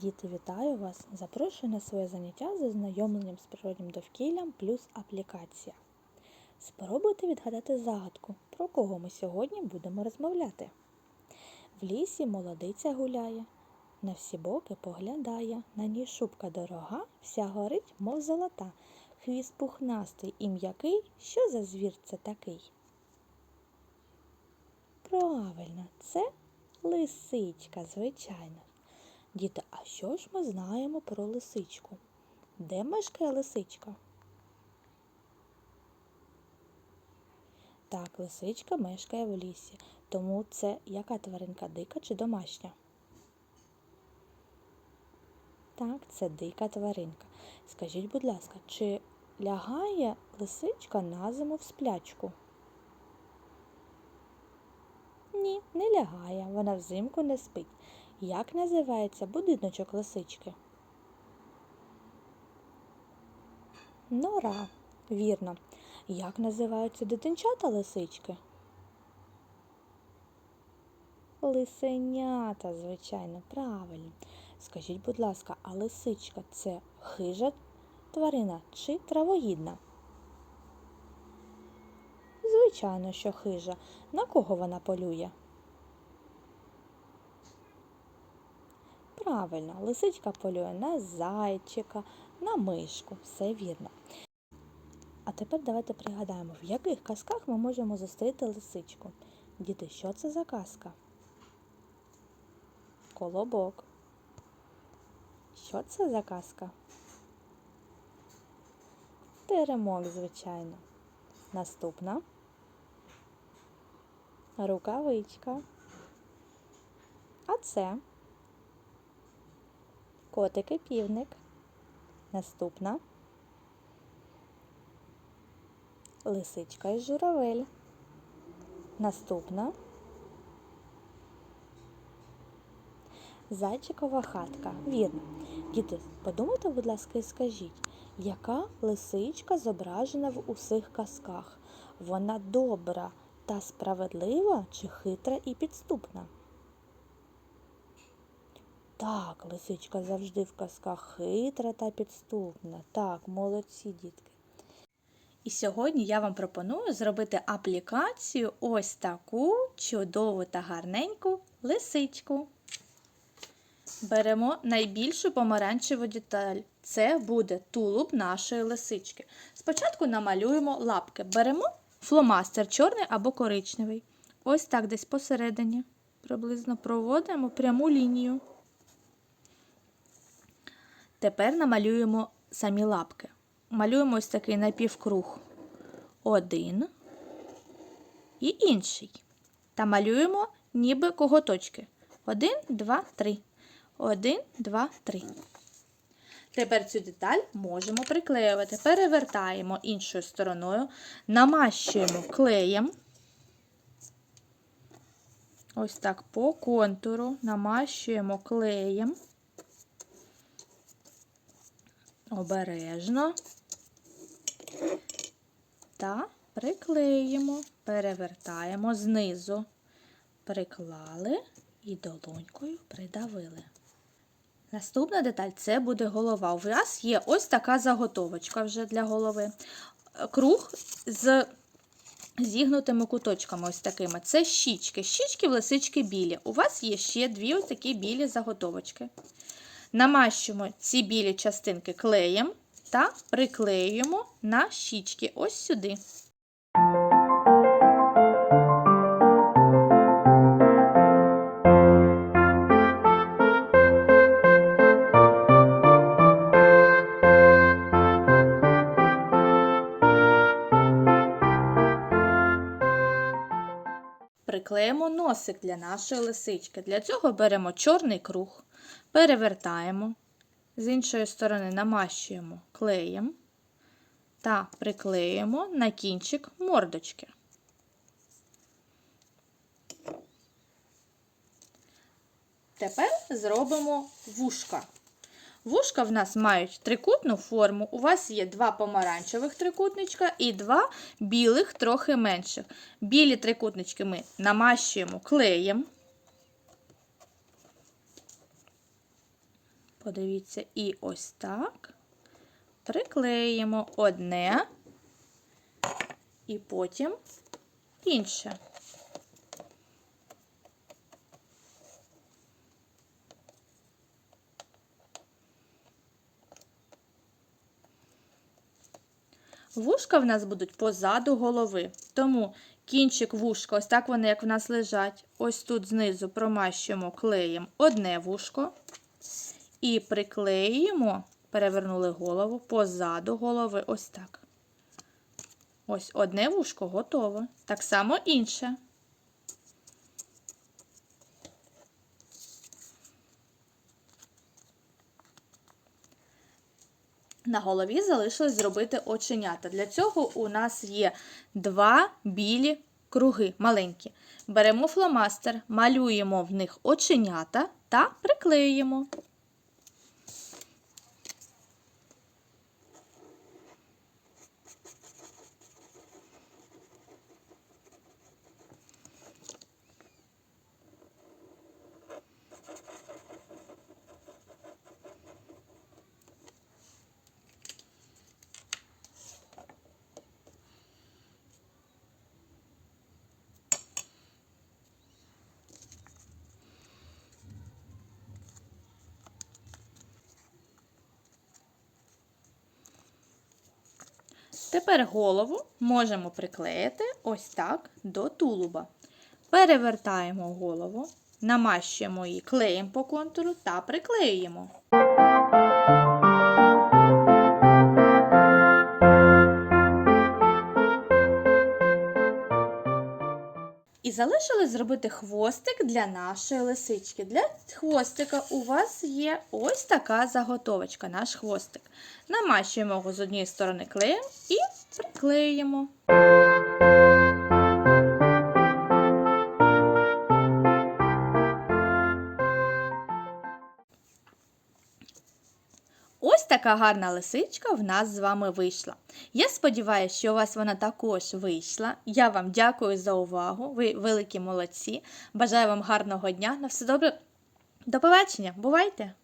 Діти, вітаю вас! Запрошую на своє заняття з ознайомленням з природнім довкіллям плюс аплікація. Спробуйте відгадати загадку, про кого ми сьогодні будемо розмовляти. В лісі молодиця гуляє, на всі боки поглядає, на ній шубка дорога, вся горить, мов золота, хвіст пухнастий і м'який. Що за звір це такий? Правильно, це лисичка, звичайно. Діти, а що ж ми знаємо про лисичку? Де мешкає лисичка? Так, лисичка мешкає в лісі. Тому це яка тваринка дика чи домашня? Так, це дика тваринка. Скажіть, будь ласка, чи лягає лисичка на зиму в сплячку? Ні, не лягає, вона взимку не спить. Як називається будиночок лисички? Нора. Вірно. Як називаються дитинчата лисички? Лисенята, звичайно, правильно. Скажіть, будь ласка, а лисичка це хижа тварина чи травоїдна? Звичайно, що хижа. На кого вона полює? Правильно, лисичка полює на зайчика, на мишку. Все вірно. А тепер давайте пригадаємо, в яких казках ми можемо зустріти лисичку. Діти, що це за казка? Колобок. Що це за казка? Теремок, звичайно. Наступна. Рукавичка. А це котики півник. Наступна. Лисичка і журавель. Наступна. Зайчикова хатка. Вірно. Діти, подумайте, будь ласка, і скажіть, яка лисичка зображена в усіх казках? Вона добра та справедлива чи хитра і підступна? Так, лисичка завжди в казках хитра та підступна. Так, молодці дітки. І сьогодні я вам пропоную зробити аплікацію ось таку чудову та гарненьку лисичку. Беремо найбільшу помаранчеву деталь. Це буде тулуб нашої лисички. Спочатку намалюємо лапки. Беремо фломастер чорний або коричневий. Ось так десь посередині. Приблизно проводимо пряму лінію. Тепер намалюємо самі лапки. Малюємо ось такий напівкруг. Один і інший. Та малюємо ніби коготочки. Один, два, три. Один, два, три. Тепер цю деталь можемо приклеювати. Перевертаємо іншою стороною, намащуємо клеєм. Ось так по контуру намащуємо клеєм. Обережно та приклеїмо, перевертаємо знизу, приклали і долонькою придавили. Наступна деталь це буде голова. У вас є ось така заготовочка вже для голови. Круг з зігнутими куточками, ось такими. Це щічки. Щічки в лисички білі. У вас є ще дві ось такі білі заготовочки. Намащуємо ці білі частинки клеєм та приклеюємо на щічки ось сюди. Приклеїмо носик для нашої лисички. Для цього беремо чорний круг, перевертаємо, з іншої сторони намащуємо клеєм та приклеюємо на кінчик мордочки. Тепер зробимо вушка. Вушка в нас мають трикутну форму. У вас є два помаранчевих трикутничка і два білих, трохи менших. Білі трикутнички ми намащуємо клеєм. Подивіться, і ось так приклеїмо одне і потім інше. Вушка в нас будуть позаду голови. Тому кінчик вушка, ось так вони, як в нас лежать. Ось тут знизу промащуємо клеєм одне вушко. І приклеїмо, перевернули голову позаду голови. Ось так. Ось одне вушко готове. Так само інше. На голові залишилось зробити оченята. Для цього у нас є два білі круги маленькі. Беремо фломастер, малюємо в них оченята та приклеїмо. Тепер голову можемо приклеїти ось так до тулуба. Перевертаємо голову, намащуємо її клеєм по контуру та приклеюємо. Залишилось зробити хвостик для нашої лисички. Для хвостика у вас є ось така заготовочка, наш хвостик. Намащуємо його з однієї сторони клеєм і приклеїмо. Ось така гарна лисичка в нас з вами вийшла. Я сподіваюся, що у вас вона також вийшла. Я вам дякую за увагу. Ви великі молодці. Бажаю вам гарного дня. На все добре. До побачення. Бувайте!